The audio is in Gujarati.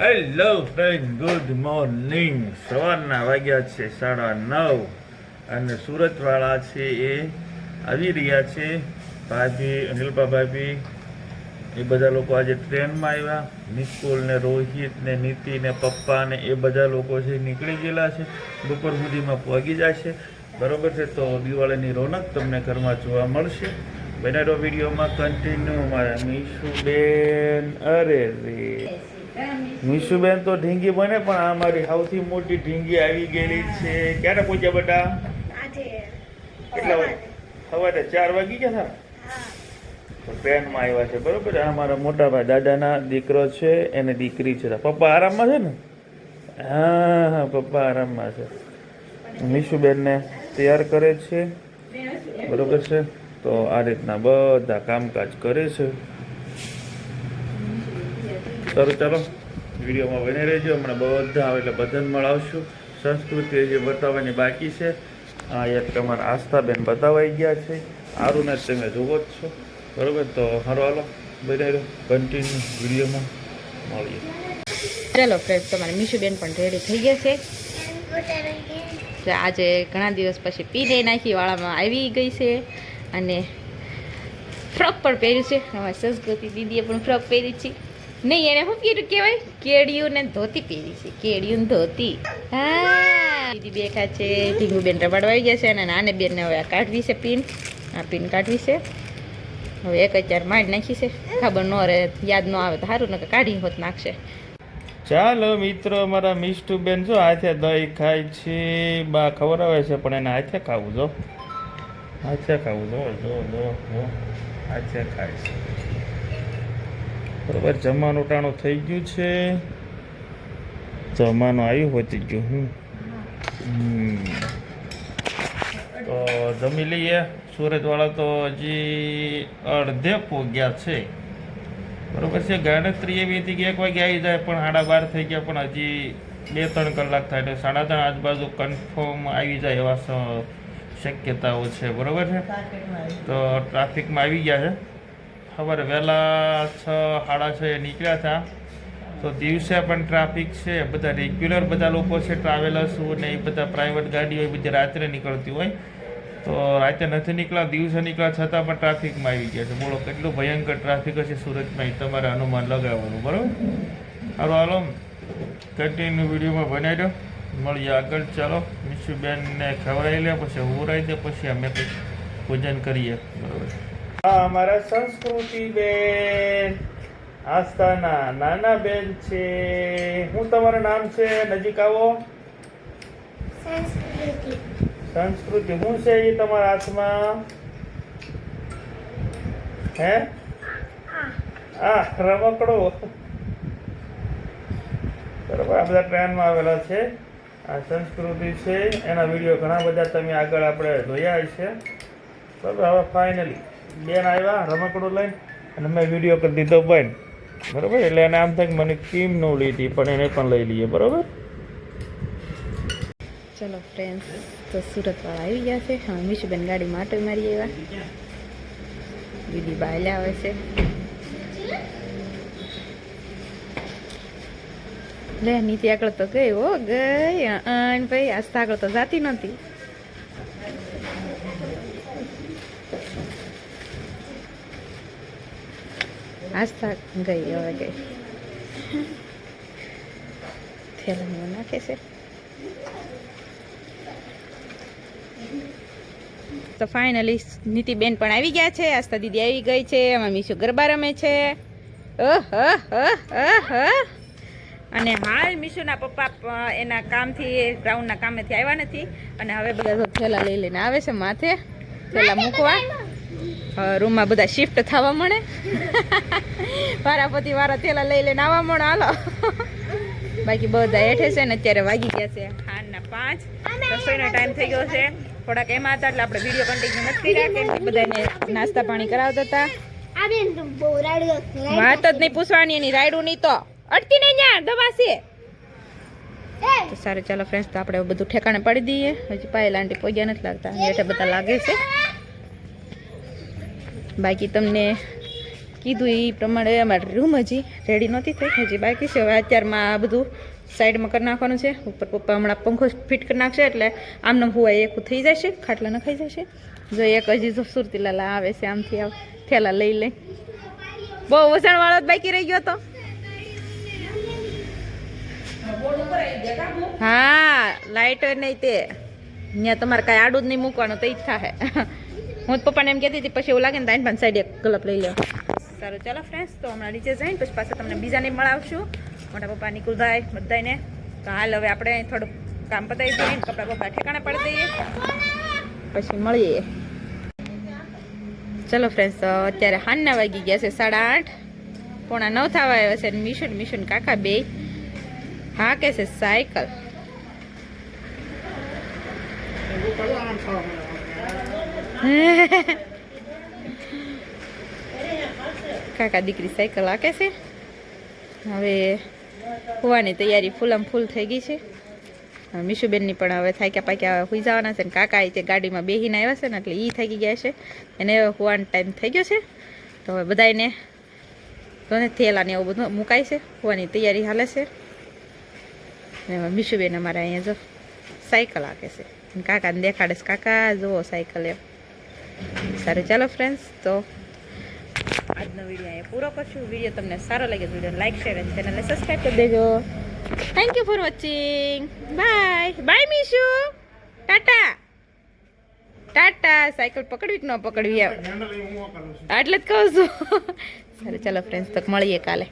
હેલો ફ્રેન્ડ ગુડ મોર્નિંગ સવારના વાગ્યા છે સાડા નવ અને સુરતવાળા છે એ આવી રહ્યા છે. ભાભી, અનિલપા ભાભી, એ બધા લોકો આજે ટ્રેનમાં આવ્યા. નિકુલ ને રોહિત ને નીતિ ને પપ્પા ને એ બધા લોકો છે નીકળી ગયેલા છે. બપોર સુધીમાં પહોંચી જશે. બરોબર છે? તો દિવાળીની રોનક તમને ઘરમાં જોવા મળશે. બનાડો વિડીયોમાં કન્ટિન્યુ મારા મીશુબેન અરે રે. મીશુબેન તો ઢીંગી બને પણ આ મારી સૌથી મોટી ઢીંગી આવી ગયેલી છે. ક્યારે પહોંચ્યા બેટા કેટલા સવારે. ચાર વાગી ગયા સર ટ્રેનમાં આવ્યા છે બરોબર? આ મારા મોટા ભાઈ દાદાના દીકરો છે એને દીકરી છે. પપ્પા આરામમાં છે ને? હા હા પપ્પા આરામમાં છે. મીશુબેનને તૈયાર કરે છે. બરોબર છે? તો આ રીતના બધા કામકાજ કરે છે. સારું, ચાલો. વિડીયોમાં બની રહેજો. હમણાં બધા એટલે બધાને મળાવશું. સંસ્કૃતિ જે બતાવવાની બાકી છે. આ એક તમારા આસ્થાબેન બતાવાઈ ગયા છે. આરુને જ તમે જુઓ જ છો. બરાબર? તો સારું હાલો. બની રહ્યો કન્ટિન્યુ વિડીયોમાં. મળીએ. ચાલો, ફ્રેન્ડ, તમારે મીશુબેન પણ રેડી થઈ ગયા છે. આજે ઘણા દિવસ પછી પીને નાખી, વાળામાં આવી ગઈ છે. અને ફ્રોક પણ પહેર્યું છે. અમારી સંસ્કૃતિ દીદીએ પણ ફ્રોક પહેરી છે. નહીં, એને શું પહેર્યું કહેવાય? કેડિયું ને ધોતી પહેરી છે. કેડિયું ધોતી. હા. દીદી બેઠા છે. ઢીંગુબેન રબાડવા આવી ગયા છે અને નાને બેનને હવે આ કાઢવી છે પિન. આ પિન કાઢવી છે. હવે એક હજાર માંડ નાખી છે. ખબર ન રહે, યાદ ન આવે તો સારું ને કાઢી હોત નાખશે. ચાલો મિત્રો, મારા મિષ્ટુબેન જો હાથે દહીં ખાય છે. બા ખવડાવે છે, પણ એને હાથે ખાવું જો. હાથે ખાવું જો જો જો. હાથે ખાય છે. બરોબર, જમવાનું ટાણું થઈ ગયું છે. જમવાનું આવ્યું, હોતી ગયું હું. તો જમી લઈએ. સુરતવાળા તો હજી અડધે પોગ્યા છે. બરાબર છે ગણતરી એવી હતી કે એક વાગે આવી જાય, પણ સાડા બાર થઈ ગયા, પણ હજી બે ત્રણ કલાક થાય એટલે સાડા ત્રણ આજુબાજુ કન્ફર્મ આવી જાય એવા શક્યતાઓ છે, બરાબર છે? તો ટ્રાફિકમાં આવી ગયા છે. સવારે વહેલા છ, સાડા છ એ નીકળ્યા હતા. તો દિવસે પણ ટ્રાફિક છે, બધા રેગ્યુલર બધા લોકો છે ટ્રાવેલર્સ ને એ બધા પ્રાઇવેટ ગાડીઓ એ બધી રાત્રે નીકળતી હોય. તો રાતે નથી નીકળ્યા દિવસે નીકળ્યા છતાં પણ ટ્રાફિકમાં આવી ગયા છે. બોલો, કેટલું ભયંકર ટ્રાફિક હશે સુરતમાં, એ તમારે અનુમાન લગાવવાનું, બરાબર? હાલો હાલો કન્ટિન્યુ વિડીયોમાં બનાવી દો. મળીએ આગળ, ચાલો. મિશુબેનને ખવડાવી લે, પછી હું રહી દે, પછી અમે કંઈક પૂજન કરીએ. બરાબર. અમારા સંસ્કૃતિ બેન. આસ્થાના નાના બેન છે. શું તમારું નામ છે? નજીક આવો. સંસ્કૃતિ. શું છે એ તમારા હાથમાં? હે? આ રમકડો. બરાબર આ બધા ટ્રેનમાં આવેલા છે. આ સંસ્કૃતિ છે. એના વીડિયો ઘણા બધા તમે આગળ આપણે જોયા છે બરાબર હવે ફાઇનલી બેન આવ્યા રમકડું લઈને, અને મેં વીડિયો કરી દીધો બેન બરાબર? એટલે એને આમ થાય મને કેમ ન લીધી, પણ એને પણ લઈ લઈએ, બરાબર? ચલો ફ્રેન્ડ્સ તો સુરતવાળા આવી ગયા છે. હા, મીશુબેન ગાડી આટો મારી આવ્યા દીદી બાયલે આવે છે. લે, નીતિ આગળ તો ગઈ હો, ગઈ. ભાઈ આસ્થા આગળ તો જાતી નહોતી. આસ્થા ગઈ, હવે ગઈ. થેલામાં નાખે છે. તો ફાઇનલી નીતિબેન પણ આવી ગયા છે, આસ્થા દીદી આવી ગઈ છે એમાં મીશુ ગરબા રમે છે. અને હાલ મીશુના પપ્પા એના કામથી, ગ્રાઉન્ડના કામેથી આવ્યા નથી. અને હવે બધા થેલા લઈ લઈને આવે છે માથે, થેલા મૂકવા. રૂમમાં બધા શિફ્ટ થવા મળે. વારાપતિ વારા થેલા લઈ લઈને આવવા મળે. હાલો. બાકી બધા હેઠે છે ને અત્યારે વાગી ગયા છે હાનના પાંચ. રસોઈનો ટાઈમ થઈ ગયો છે. થોડાક એમાં હતા એટલે આપણે વીડિયો કન્ટિન્યુ નથી કર્યા. બધાને નાસ્તા પાણી કરાવતા હતા. વાત જ નહીં પૂછવાની, એની રાયડું નહીં તો. અટકી નહીં ત્યાં દવા છે. સારું, ચાલો ફ્રેન્ડ્સ તો આપણે બધું ઠેકાણે પડી દઈએ. હજી પાયેલા આંટી પગ્યા નથી લાગતા. એટલે બધા લાગે છે. બાકી તમને કીધું એ પ્રમાણે અમારી રૂમ હજી રેડી નહોતી થઈ, હજી બાકી છે. હવે અત્યારમાં આ બધું સાઈડમાં કરી નાખવાનું છે. ઉપર પપ્પા હમણાં પંખો ફિટ કરી નાખશે એટલે આમને હુવાય એક થઈ જશે, ખાટલા નખાઈ જશે. જો એક હજી જો સુરતીલાલા આવે છે, આમથી આવ, થેલા લઈ લઈ બહુ વસણવાળો જ બાકી રહી ગયો તો. હા લાઇટ નહીં તે. અહીંયા તમારે કાંઈ આડું જ નહીં મૂકવાનું, તો ઈચ્છા હે હું પપ્પાને એમ કહેતી હતી, પછી એવું લાગે ને તાઈને પણ સાઈડ એક ગલપ લઈ લો સારું, ચાલો ફ્રેન્ડ્સ તો હમણાં નીચે જઈને પછી પાછા તમને બીજાને મળાવશું. મોટા પપ્પા નિકુલભાઈ બધાને તો હાલ હવે આપણે થોડુંક કામ પતાવી દઈએ કપડાં બપડા ઠેકાણે પાડી દઈએ. પછી મળીએ. ચલો ફ્રેન્ડ્સ અત્યારે હાનના વાગી ગયા છે સાડા આઠ. પોણા નવ થવા આવ્યા છે મિશન મિશન કાકા બે. હા, કે છે, સાયકલ. કાકા દીકરી સાયકલ આકે છે. હવે હોવાની તૈયારી ફૂલમ ફૂલ થઈ ગઈ છે. મીશુબેનની પણ હવે થાક્યા પાક્યા હોઈ જવાના છે ને કાકા એ તે ગાડીમાં બેહીને આવ્યા છે ને એટલે એ થાકી ગયા છે. એને હવે હોવાનો ટાઈમ થઈ ગયો છે. તો હવે બધાને તોને થેલા ને એવું બધું મુકાય છે. હોવાની તૈયારી હાલે છે. હવે મીશુબેન અમારે અહીંયા જો સાયકલ આકે છે. કાકાને દેખાડે છે. કાકા, જુઓ સાયકલ એમ. સારું ચાલો ફ્રેન્ડ્સ તો આજનો વીડિયો અહીંયા પૂરો કરશું. વીડિયો તમને સારો લાગે તો વીડિયો લાઈક શેર અને ચેનલને સબસ્ક્રાઈબ કરી દેજો. Thank you for watching bye bye Mishu Tata Tata cycle પકડવી કે ન પકડવી આવ એટલે જ કહું છું. સારું ચાલો ફ્રેન્ડ્સ તો મળીએ કાલે.